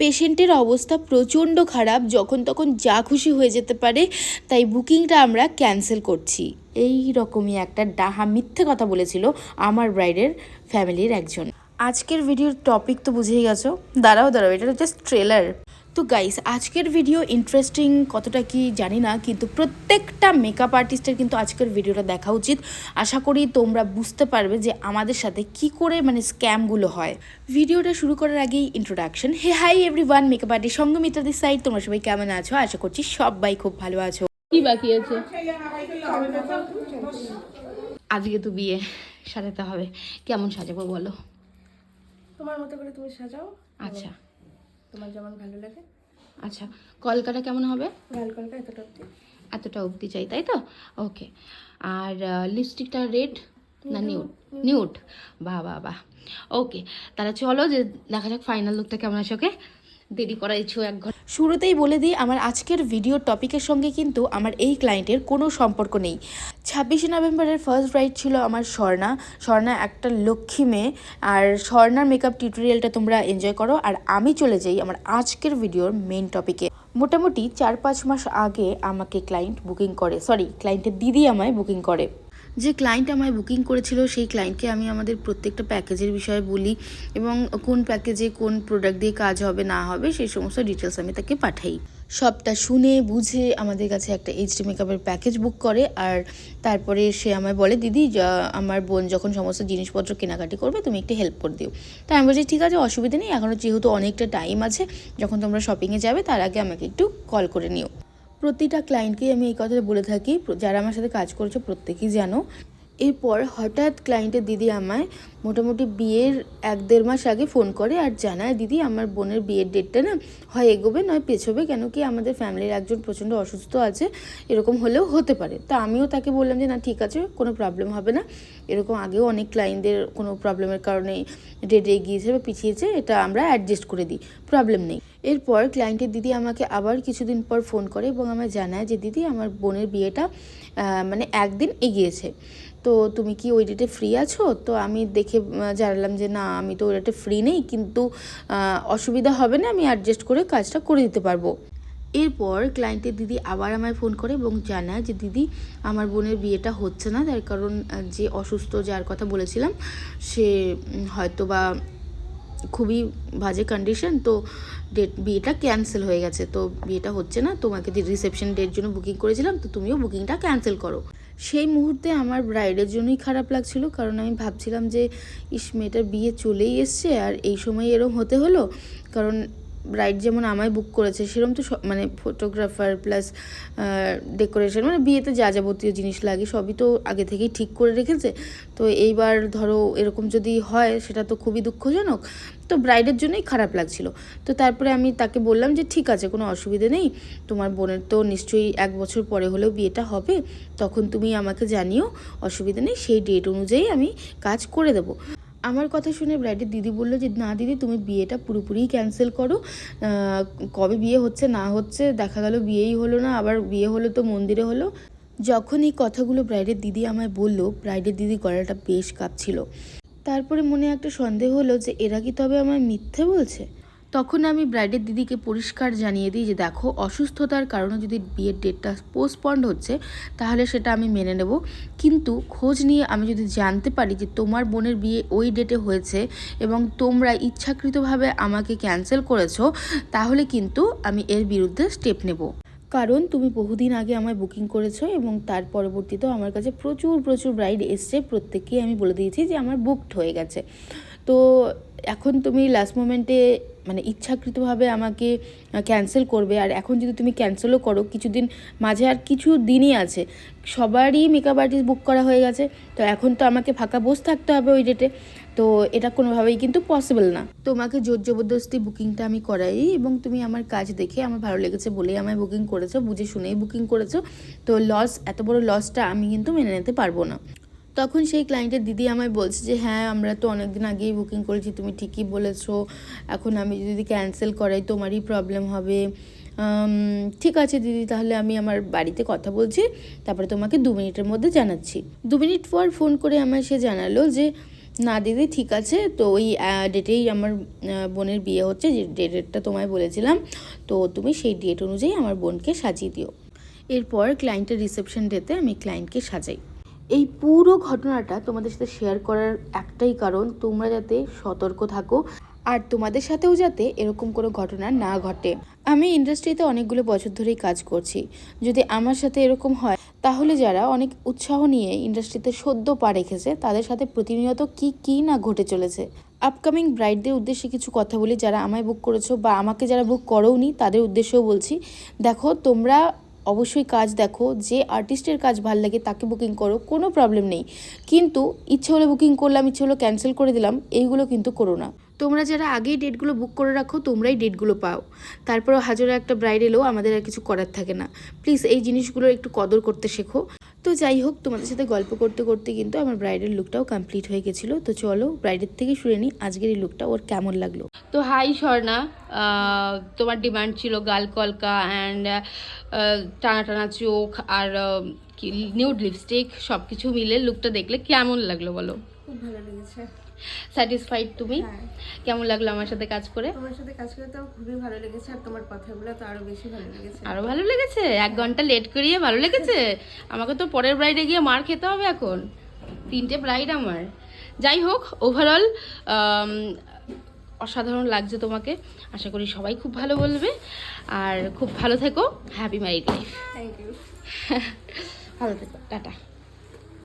পেশেন্টের অবস্থা প্রচণ্ড খারাপ, যখন তখন যা খুশি হয়ে যেতে পারে, তাই বুকিংটা আমরা ক্যান্সেল করছি। এই রকমই একটা ডাহা মিথ্যে কথা বলেছিল আমার ব্রাইডের ফ্যামিলির একজন। আজকের ভিডিওর টপিক তো বুঝেই গেছো। দাঁড়াও দাঁড়াও, এটা জাস্ট ট্রেলার। তো গাইস আজকের ভিডিও ইন্টারেস্টিং কতটা কি জানি না কিন্তু প্রত্যেকটা মেকআপ আর্টিস্টের কিন্তু আজকের ভিডিওটা দেখা উচিত। আশা করি তোমরা বুঝতে পারবে যে আমাদের সাথে কি করে মানে স্ক্যামগুলো হয়। ভিডিওটা শুরু করার আগেই introduction hey hi everyone makeup artist সঙ্গমিত্রাদের side তোমরা সবাই কেমন আছো? আশা করছি সবাই খুব ভালো আছো। কি বাকি আছে? আজকে তো বিয়ে সাজাতে হবে। কেমন সাজাবো বলো? তোমার মতো করে তুমি সাজাও। আচ্ছা। তোমার যেমন ভালো লাগে। আচ্ছা কলকাটা কেমন হবে? লাল কলকা এতটা অব্দি এতটা অবধি চাই তাই তো? ওকে। আর লিপস্টিকটা রেড না নিউট নিউট বাহ বাহ বাহ। ওকে তাহলে চলো যে দেখা যাক ফাইনাল লুকটা কেমন আছে ওকে? দেরি করা ইচ্ছু এক ঘণ্টা। শুরুতেই বলে দিই, আমার আজকের ভিডিওর টপিকের সঙ্গে কিন্তু আমার এই ক্লায়েন্টের কোনো সম্পর্ক নেই। ছাব্বিশে নভেম্বরের ফার্স্ট ব্রাইড ছিল আমার স্বর্ণা। স্বর্ণা একটা লক্ষ্মী মেয়ে। আর স্বর্ণার মেকআপ টিউটোরিয়ালটা তোমরা এনজয় করো। আর আমি চলে যাই আমার আজকের ভিডিওর মেন টপিকে মোটামুটি চার পাঁচ মাস আগে আমাকে ক্লায়েন্ট বুকিং করে সরি ক্লায়েন্টের দিদি আমায় বুকিং করে। যে ক্লায়েন্ট আমায় বুকিং করেছিল, সেই ক্লায়েন্টকে আমি আমাদের প্রত্যেকটা প্যাকেজের বিষয়ে বলি এবং কোন প্যাকেজে কোন প্রোডাক্ট দিয়ে কাজ হবে, না হবে, সেই সমস্ত ডিটেলস আমি তাকে পাঠাই। সবটা শুনে, বুঝে আমাদের কাছে একটা এইচডি মেকআপের প্যাকেজ বুক করে আর তারপরে সে আমায় বলে, দিদি আমার বোন যখন সমস্ত জিনিসপত্র কেনাকাটি করবে, তুমি একটু হেল্প করে দিও। তাই আমি বলছি, ঠিক আছে, অসুবিধা নেই এখনও যেহেতু অনেকটা টাইম আছে, যখন তোমরা শপিংয়ে যাবে, তার আগে আমাকে একটু কল করে নিও। প্রতিটা ক্লায়েন্টকেই আমি এই কথাটা বলে থাকি যারা আমার সাথে কাজ করছে প্রত্যেকেই জানো। এরপর হঠাৎ ক্লায়েন্টের দিদি আমায় মোটামুটি বিয়ের এক দেড় মাস আগে ফোন করে আর জানায়, দিদি, আমার বোনের বিয়ের ডেটটা না হয় এগোবে, নয় পেছোবে, কেন কি আমাদের ফ্যামিলির একজন প্রচণ্ড অসুস্থ আছে, এরকম হলেও হতে পারে। তা আমিও তাকে বললাম যে, না, ঠিক আছে, কোনো প্রবলেম হবে না। এরকম আগেও অনেক ক্লায়েন্টদের কোনো প্রবলেমের কারণে ডেট এগিয়েছে বা পিছিয়েছে, এটা আমরা অ্যাডজাস্ট করে দিই প্রবলেম নেই। এরপর ক্লায়েন্টের দিদি আমাকে আবার কিছুদিন পর ফোন করে এবং আমায় জানায় যে, দিদি, আমার বোনের বিয়েটা মানে একদিন এগিয়েছে। তো তুমি কি ওই ডেটে ফ্রি আছো? তো আমি দেখে জানালাম যে না, আমি তো ওই ডেটে ফ্রি নেই, কিন্তু অসুবিধা হবে না, আমি অ্যাডজাস্ট করে কাজটা করে দিতে পারব। এরপর ক্লায়েন্টের দিদি আবার আমায় ফোন করে এবং জানায় যে, দিদি, আমার বোনের বিয়েটা হচ্ছে না, তার কারণ যে অসুস্থ যার কথা বলেছিলাম, সে হয়তো বা খুবই বাজে কন্ডিশন তো ডেট বিয়েটা ক্যান্সেল হয়ে গেছে, তো বিয়েটা হচ্ছে না, তোমাকে যে রিসেপশন ডেট জন্য বুকিং করেছিলাম, তো তুমিও বুকিংটা ক্যান্সেল করো। সেই মুহূর্তে আমার ব্রাইডের জন্যই খারাপ লাগছিল, কারণ আমি ভাবছিলাম যে, ইস, মেয়েটার বিয়ে চলেই এসছে, আর এই সময় এরম হতে হলো। কারণ ব্রাইড যেমন আমায় বুক করেছে সেরকম তো মানে ফটোগ্রাফার প্লাস ডেকোরেশন মানে বিয়েতে যা যাবতীয় জিনিস লাগে সবই তো আগে থেকেই ঠিক করে রেখেছে। তো এইবার ধরো এরকম যদি হয়, সেটা তো খুবই দুঃখজনক। তো ব্রাইডের জন্যই খারাপ লাগছিল। তো তারপরে আমি তাকে বললাম যে, ঠিক আছে, কোনো অসুবিধে নেই। তোমার বোনের তো নিশ্চয়ই এক বছর পরে হলেও বিয়েটা হবে। তখন তুমি আমাকে জানিও, অসুবিধা নেই, সেই ডেট অনুযায়ী আমি কাজ করে দেবো। আমার কথা শুনে ব্রাইডের দিদি বলল যে, না দিদি, তুমি বিয়েটা পুরোপুরি ক্যান্সেল করো। কবে বিয়ে হচ্ছে, না হচ্ছে, দেখা গেল বিয়েই হলো না, আবার বিয়ে হলো তো মন্দিরে হলো। যখন এই কথাগুলো ব্রাইডের দিদি আমায় বলল ব্রাইডের দিদি গলাটা বেশ কাঁপছিল। তারপরে মনে একটা সন্দেহ হলো যে, এরা কি তবে আমায় মিথ্যে বলছে? তখন আমি ব্রাইডের দিদিকে পরিষ্কার জানিয়ে দিই যে, দেখো, অসুস্থতার কারণে যদি বিয়ের ডেটটা পোস্টপন্ড হচ্ছে, তাহলে সেটা আমি মেনে নেব। কিন্তু খোঁজ নিয়ে আমি যদি জানতে পারি যে তোমার বোনের বিয়ে ওই ডেটে হয়েছে এবং তোমরা ইচ্ছাকৃতভাবে আমাকে ক্যান্সেল করেছ, তাহলে কিন্তু আমি এর বিরুদ্ধে স্টেপ নেব। কারণ তুমি বহুদিন আগে আমায় বুকিং করেছ এবং তার পরবর্তীতেও আমার কাছে প্রচুর প্রচুর ব্রাইড এসছে। প্রত্যেককেই আমি বলে দিয়েছি যে, আমার বুকড হয়ে গেছে। তো এখন তুমি লাস্ট মোমেন্টে মানে ইচ্ছাকৃতভাবে আমাকে ক্যান্সেল করবে। আর এখন যদি তুমি ক্যান্সেলও করো, কিছুদিন মাঝে আর কিছু দিনই আছে। সবারই মেকআপ আর্টিস্ট বুক করা হয়ে গেছে। তো এখন তো আমাকে ফাঁকা বসে থাকতে হবে ওই ডেটে তো এটা কোনোভাবেই কিন্তু পসিবল না। তোমাকে জোর জবরদস্তি বুকিংটা আমি করাই এবং তুমি আমার কাজ দেখে আমার ভালো লেগেছে বলেই আমায় বুকিং করেছ, বুঝে শুনেই বুকিং করেছ। তো লস এত বড় লসটা আমি কিন্তু মেনে নিতে পারব না। তখন সেই ক্লায়েন্টের দিদি আমায় বলছে যে হ্যাঁ আমরা তো অনেক দিন আগেই বুকিং করেছি, তুমি ঠিকই বলেছ। এখন আমি যদি ক্যান্সেল করাই, তোমারই প্রবলেম হবে। ঠিক আছে দিদি, তাহলে আমি আমার বাড়িতে কথা বলছি, তারপরে তোমাকে দু মিনিটের মধ্যে জানাচ্ছি। দু মিনিট পর ফোন করে আমায় সে জানালো যে, না দিদি, ঠিক আছে। তো ওই ডেটেই আমার বোনের বিয়ে হচ্ছে, যে ডেটটা তোমায় বলেছিলাম। তো তুমি সেই ডেট অনুযায়ী আমার বোনকে সাজিয়ে দিও। এরপর ক্লায়েন্টের রিসেপশন ডেতে আমি ক্লায়েন্টকে সাজাই। এই পুরো ঘটনাটা তোমাদের সাথে শেয়ার করার একটাই কারণ, তোমরা যাতে সতর্ক থাকো আর তোমাদের সাথেও যাতে এরকম কোনো ঘটনা না ঘটে। আমি ইন্ডাস্ট্রিতে অনেকগুলো বছর ধরেই কাজ করছি। যদি আমার সাথে এরকম হয়, তাহলে যারা অনেক উৎসাহ নিয়ে ইন্ডাস্ট্রিতে সদ্য পা রেখেছে, তাদের সাথে প্রতিনিয়ত কি কি না ঘটে চলেছে। আপকামিং ব্রাইডদের উদ্দেশ্যে কিছু কথা বলি, যারা আমায় বুক করেছ বা আমাকে যারা বুক করোনি তাদের উদ্দেশ্যেও বলছি, দেখো, তোমরা অবশ্যই কাজ দেখো, যে আর্টিস্টের কাজ ভালো লাগে তাকে বুকিং করো, কোনো প্রবলেম নেই। কিন্তু ইচ্ছে হলে বুকিং করলাম, ইচ্ছে হলো ক্যান্সেল করে দিলাম, এইগুলো কিন্তু করো না। তোমরা যারা আগেই ডেটগুলো বুক করে রাখো তোমরাই ডেটগুলো পাও। তারপরেও হাজারো একটা ব্রাইড এলেও আমাদের আর কিছু করার থাকে না। প্লিজ এই জিনিসগুলোর একটু কদর করতে শেখো। তো যাই হোক তোমাদের সাথে গল্প করতে করতে কিন্তু আমার ব্রাইডের লুকটাও কমপ্লিট হয়ে গেছিল। তো চলো ব্রাইডের থেকে শুনে নিই আজকের এই লুকটা ওর কেমন লাগল। তো হাই স্বর্ণা তোমার ডিমান্ড ছিল গাল কলকা অ্যান্ড টানা টানা চোখ আর কি নিউড লিপস্টিক সব কিছু মিলে লুকটা দেখলে কেমন লাগল বলো? খুব ভালো লেগেছে। স্যাটিসফাইড তুমি? হ্যাঁ। কেমন লাগল আমার সাথে কাজ করে? তোমার সাথে কাজ করে তো খুবই ভালো লেগেছে আর তোমার কথাগুলো তো আরও বেশি ভালো লেগেছে। আরও ভালো লেগেছে? এক ঘণ্টা লেট করিয়ে ভালো লেগেছে? আমাকে তো পরের ব্রাইডে গিয়ে মার খেতে হবে এখন। তিনটে ব্রাইড আমার। যাই হোক ওভারঅল অসাধারণ লাগছে তোমাকে। আশা করি সবাই খুব ভালো বলবে। আর খুব ভালো থেকো। Happy married life thank you ভালো থেকো। টাটা।